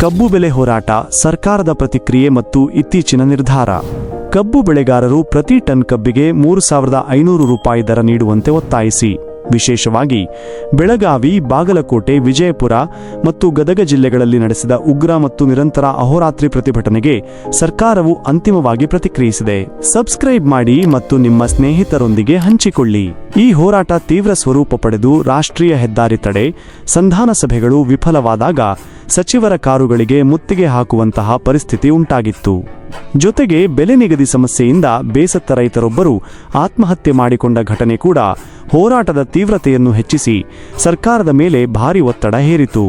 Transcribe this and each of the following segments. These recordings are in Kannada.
ಕಬ್ಬು ಬೆಲೆ ಹೋರಾಟ, ಸರ್ಕಾರದ ಪ್ರತಿಕ್ರಿಯೆ ಮತ್ತು ಇತ್ತೀಚಿನ ನಿರ್ಧಾರ. ಕಬ್ಬು ಬೆಳೆಗಾರರು ಪ್ರತಿ ಟನ್ ಕಬ್ಬಿಗೆ ಮೂರು ಸಾವಿರದ ಐನೂರು ರೂಪಾಯಿ ದರ ನೀಡುವಂತೆ ಒತ್ತಾಯಿಸಿ. ವಿಶೇಷವಾಗಿ, ಬೆಳಗಾವಿ, ಬಾಗಲಕೋಟೆ, ವಿಜಯಪುರ ಮತ್ತು ಗದಗ ಜಿಲ್ಲೆಗಳಲ್ಲಿ ನಡೆಸಿದ ಉಗ್ರ ಮತ್ತು ನಿರಂತರ ಅಹೋರಾತ್ರಿ ಪ್ರತಿಭಟನೆಗೆ ಸರ್ಕಾರವು ಅಂತಿಮವಾಗಿ ಪ್ರತಿಕ್ರಿಯಿಸಿದೆ. ಸಬ್ಸ್ಕ್ರೈಬ್ ಮಾಡಿ ಮತ್ತು ನಿಮ್ಮ ಸ್ನೇಹಿತರೊಂದಿಗೆ ಹಂಚಿಕೊಳ್ಳಿ. ಈ ಹೋರಾಟ ತೀವ್ರ ಸ್ವರೂಪ ಪಡೆದು ರಾಷ್ಟ್ರೀಯ ಹೆದ್ದಾರಿ ತಡೆ, ಸಂಧಾನ ಸಭೆಗಳು ವಿಫಲವಾದಾಗ ಸಚಿವರ ಕಾರುಗಳಿಗೆ ಮುತ್ತಿಗೆ ಹಾಕುವಂತಹ ಪರಿಸ್ಥಿತಿ ಉಂಟಾಗಿತ್ತು. ಜೊತೆಗೆ ಬೆಲೆ ನಿಗದಿ ಸಮಸ್ಯೆಯಿಂದ ಬೇಸತ್ತ ರೈತರೊಬ್ಬರು ಆತ್ಮಹತ್ಯೆ ಮಾಡಿಕೊಂಡ ಘಟನೆ ಕೂಡ ಹೋರಾಟದ ತೀವ್ರತೆಯನ್ನು ಹೆಚ್ಚಿಸಿ ಸರ್ಕಾರದ ಮೇಲೆ ಭಾರಿ ಒತ್ತಡ ಹೇರಿತು.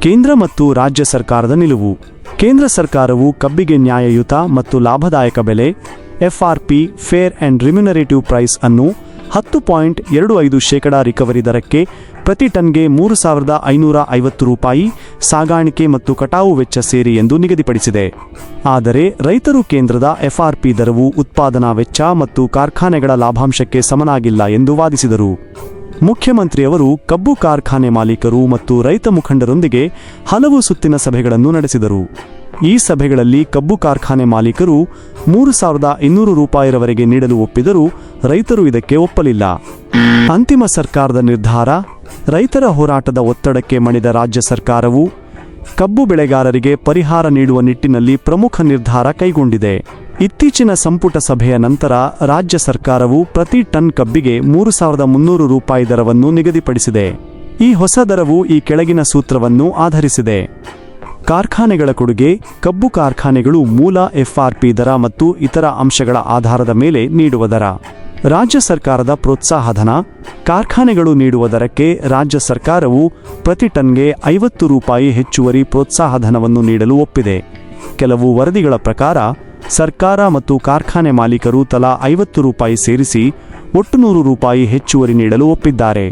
ಕೇಂದ್ರ ಮತ್ತು ರಾಜ್ಯ ಸರ್ಕಾರದ ನಿಲುವು. ಕೇಂದ್ರ ಸರ್ಕಾರವು ಕಬ್ಬಿಗೆ ನ್ಯಾಯಯುತ ಮತ್ತು ಲಾಭದಾಯಕ ಬೆಲೆ F R P fair and remunerative price ಅನ್ನು ಹತ್ತು ಪಾಯಿಂಟ್ ಎರಡು ಐದು ಶೇಕಡಾ ರಿಕವರಿ ದರಕ್ಕೆ ಪ್ರತಿ ಟನ್ಗೆ ಮೂರು ಸಾವಿರದ ಐನೂರ ಐವತ್ತು ರೂಪಾಯಿ ಸಾಗಾಣಿಕೆ ಮತ್ತು ಕಟಾವು ವೆಚ್ಚ ಸೇರಿ ಎಂದು ನಿಗದಿಪಡಿಸಿದೆ. ಆದರೆ ರೈತರು ಕೇಂದ್ರದ ಎಫ್ಆರ್ಪಿ ದರವು ಉತ್ಪಾದನಾ ವೆಚ್ಚ ಮತ್ತು ಕಾರ್ಖಾನೆಗಳ ಲಾಭಾಂಶಕ್ಕೆ ಸಮನಾಗಿಲ್ಲ ಎಂದು ವಾದಿಸಿದರು. ಮುಖ್ಯಮಂತ್ರಿಯವರು ಕಬ್ಬು ಕಾರ್ಖಾನೆ ಮಾಲೀಕರು ಮತ್ತು ರೈತ ಮುಖಂಡರೊಂದಿಗೆ ಹಲವು ಸುತ್ತಿನ ಸಭೆಗಳನ್ನು ನಡೆಸಿದರು. ಈ ಸಭೆಗಳಲ್ಲಿ ಕಬ್ಬು ಕಾರ್ಖಾನೆ ಮಾಲೀಕರು ಮೂರು ಸಾವಿರದ ಇನ್ನೂರು ರೂಪಾಯಿರವರೆಗೆ ನೀಡಲು ಒಪ್ಪಿದರೂ ರೈತರು ಇದಕ್ಕೆ ಒಪ್ಪಲಿಲ್ಲ. ಅಂತಿಮ ಸರ್ಕಾರದ ನಿರ್ಧಾರ ರೈತರ ಹೋರಾಟದ ಒತ್ತಡಕ್ಕೆ ಮಣಿದ ರಾಜ್ಯ ಸರ್ಕಾರವು ಕಬ್ಬು ಬೆಳೆಗಾರರಿಗೆ ಪರಿಹಾರ ನೀಡುವ ನಿಟ್ಟಿನಲ್ಲಿ ಪ್ರಮುಖ ನಿರ್ಧಾರ ಕೈಗೊಂಡಿದೆ. ಇತ್ತೀಚಿನ ಸಂಪುಟ ಸಭೆಯ ನಂತರ ರಾಜ್ಯ ಸರ್ಕಾರವು ಪ್ರತಿ ಟನ್ ಕಬ್ಬಿಗೆ ಮೂರು ಸಾವಿರದ ಮುನ್ನೂರು ರೂಪಾಯಿ ದರವನ್ನು ನಿಗದಿಪಡಿಸಿದೆ. ಈ ಹೊಸ ದರವು ಈ ಕೆಳಗಿನ ಸೂತ್ರವನ್ನು ಆಧರಿಸಿದೆ. ಕಾರ್ಖಾನೆಗಳ ಕೊಡುಗೆ, ಕಬ್ಬು ಕಾರ್ಖಾನೆಗಳು ಮೂಲ ಎಫ್ಆರ್ಪಿ ದರ ಮತ್ತು ಇತರ ಅಂಶಗಳ ಆಧಾರದ ಮೇಲೆ ನೀಡುವ ದರ. ರಾಜ್ಯ ಸರ್ಕಾರದ ಪ್ರೋತ್ಸಾಹಧನ, ಕಾರ್ಖಾನೆಗಳು ನೀಡುವ ದರಕ್ಕೆ ರಾಜ್ಯ ಸರ್ಕಾರವು ಪ್ರತಿ ಟನ್ಗೆ ಐವತ್ತು ರೂಪಾಯಿ ಹೆಚ್ಚುವರಿ ಪ್ರೋತ್ಸಾಹಧನವನ್ನು ನೀಡಲು ಒಪ್ಪಿದೆ. ಕೆಲವು ವರದಿಗಳ ಪ್ರಕಾರ, ಸರ್ಕಾರ ಮತ್ತು ಕಾರ್ಖಾನೆ ಮಾಲೀಕರು ತಲಾ ಐವತ್ತು ರೂಪಾಯಿ ಸೇರಿಸಿ ಒಟ್ಟು ನೂರು ರೂಪಾಯಿ ಹೆಚ್ಚುವರಿ ನೀಡಲು ಒಪ್ಪಿದ್ದಾರೆ.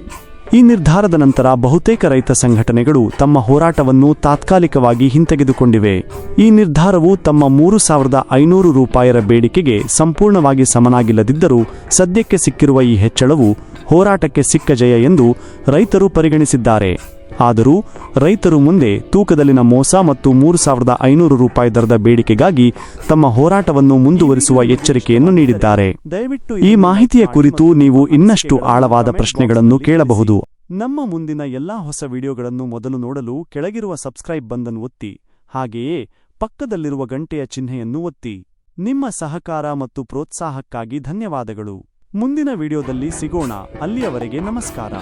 ಈ ನಿರ್ಧಾರದ ನಂತರ ಬಹುತೇಕ ರೈತ ಸಂಘಟನೆಗಳು ತಮ್ಮ ಹೋರಾಟವನ್ನು ತಾತ್ಕಾಲಿಕವಾಗಿ ಹಿಂತೆಗೆದುಕೊಂಡಿವೆ. ಈ ನಿರ್ಧಾರವು ತಮ್ಮ ಮೂರು ಸಾವಿರದ ಐನೂರು ರೂಪಾಯಿರ ಬೇಡಿಕೆಗೆ ಸಂಪೂರ್ಣವಾಗಿ ಸಮನಾಗಿಲ್ಲದಿದ್ದರೂ ಸದ್ಯಕ್ಕೆ ಸಿಕ್ಕಿರುವ ಈ ಹೆಚ್ಚಳವು ಹೋರಾಟಕ್ಕೆ ಸಿಕ್ಕ ಜಯ ಎಂದು ರೈತರು ಪರಿಗಣಿಸಿದ್ದಾರೆ. ಆದರೂ ರೈತರು ಮುಂದೆ ತೂಕದಲ್ಲಿನ ಮೋಸ ಮತ್ತು ಮೂರು ಸಾವಿರದ ಐನೂರು ರೂಪಾಯಿ ದರದ ಬೇಡಿಕೆಗಾಗಿ ತಮ್ಮ ಹೋರಾಟವನ್ನು ಮುಂದುವರಿಸುವ ಎಚ್ಚರಿಕೆಯನ್ನು ನೀಡಿದ್ದಾರೆ. ದಯವಿಟ್ಟು ಈ ಮಾಹಿತಿಯ ಕುರಿತು ನೀವು ಇನ್ನಷ್ಟು ಆಳವಾದ ಪ್ರಶ್ನೆಗಳನ್ನು ಕೇಳಬಹುದು. ನಮ್ಮ ಮುಂದಿನ ಎಲ್ಲಾ ಹೊಸ ವಿಡಿಯೋಗಳನ್ನು ಮೊದಲು ನೋಡಲು ಕೆಳಗಿರುವ ಸಬ್ಸ್ಕ್ರೈಬ್ ಬಂದನ್ನು ಒತ್ತಿ, ಹಾಗೆಯೇ ಪಕ್ಕದಲ್ಲಿರುವ ಗಂಟೆಯ ಚಿಹ್ನೆಯನ್ನು ಒತ್ತಿ. ನಿಮ್ಮ ಸಹಕಾರ ಮತ್ತು ಪ್ರೋತ್ಸಾಹಕ್ಕಾಗಿ ಧನ್ಯವಾದಗಳು. ಮುಂದಿನ ವಿಡಿಯೋದಲ್ಲಿ ಸಿಗೋಣ. ಅಲ್ಲಿಯವರೆಗೆ ನಮಸ್ಕಾರ.